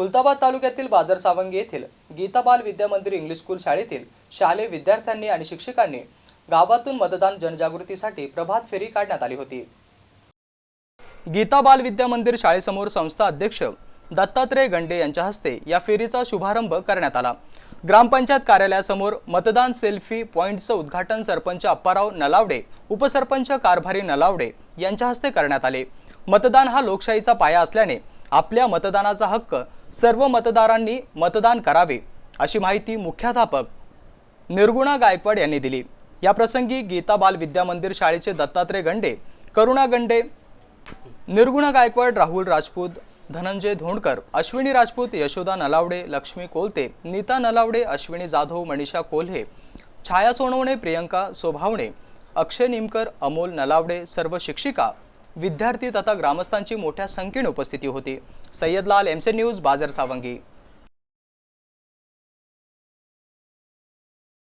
खुलताबाद तालुक्यातील बाजार सावंगी येथील गीता बाल विद्या मंदिर इंग्लिश स्कूल शाळेतील शालेय विद्यार्थ्यांनी आणि शिक्षकांनी गावातून मतदान जनजागृतीसाठी प्रभात फेरी काढण्यात आली होती. गीता बाल विद्या मंदिर शाळेसमोर संस्था अध्यक्ष दत्तात्रय गंडे यांच्या हस्ते या फेरीचा शुभारंभ करण्यात आला. ग्रामपंचायत कार्यालयासमोर मतदान सेल्फी पॉईंटचं उद्घाटन सरपंच अप्पाराव नलावडे उपसरपंच कारभारी नलावडे यांच्या हस्ते करण्यात आले. मतदान हा लोकशाहीचा पाया असल्याने आपल्या मतदानाचा हक्क सर्व मतदारांनी मतदान करावे अशी माहिती मुख्याध्यापक निर्गुणा गायकवाड यांनी दिली. या प्रसंगी गीता बाल विद्या मंदिर शाळेचे दत्तात्रय गंडे करुणा गंडे निर्गुणा गायकवाड राहुल राजपूत धनंजय धोंडकर अश्विनी राजपूत यशोदा नलावडे लक्ष्मी कोलते नीता नलावडे अश्विनी जाधव मनीषा कोल्हे छाया सोनवणे प्रियंका सोभावणे अक्षय निमकर अमोल नलावडे सर्व शिक्षिका विद्यार्थी तथा ग्रामस्थांची मोठ्या संख्येने उपस्थिती होती. सय्यदलाल एमसे न्यूज बाजार सावंगी.